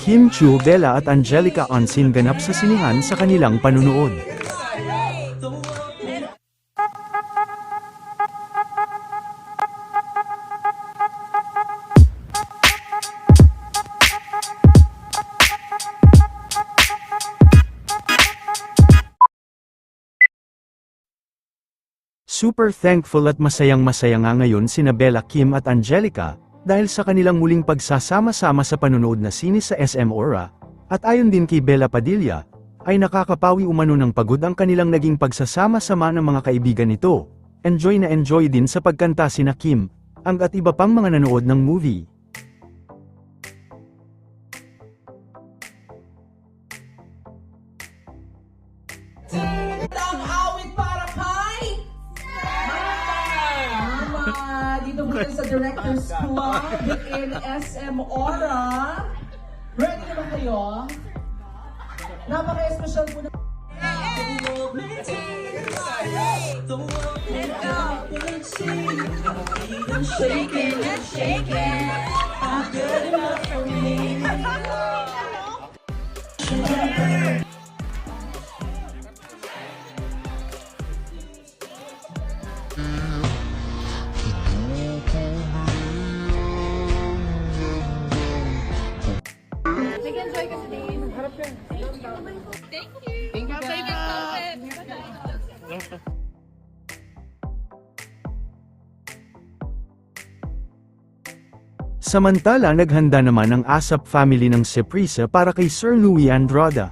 Kim Chu, Bella at Angelica Onsin ganap sa sinihan sa kanilang panunood. Super thankful at masayang masaya nga ngayon sina Bella Kim at Angelica, dahil sa kanilang muling pagsasama-sama sa panunood na sini sa SM Aura, at ayon din kay Bella Padilla, ay nakakapawi umano ng pagod ang kanilang naging pagsasama-sama ng mga kaibigan nito. Enjoy na enjoy din sa pagkanta sina Kim, ang at iba pang mga nanood ng movie. ang Po sa Director's Club in SM Aura. Ready na ba kayo? Napaka-special po na shaking and shaking. I'm good enough for Samantala naghanda naman ang ASAP family ng Seprisa para kay Sir Louis Andrada.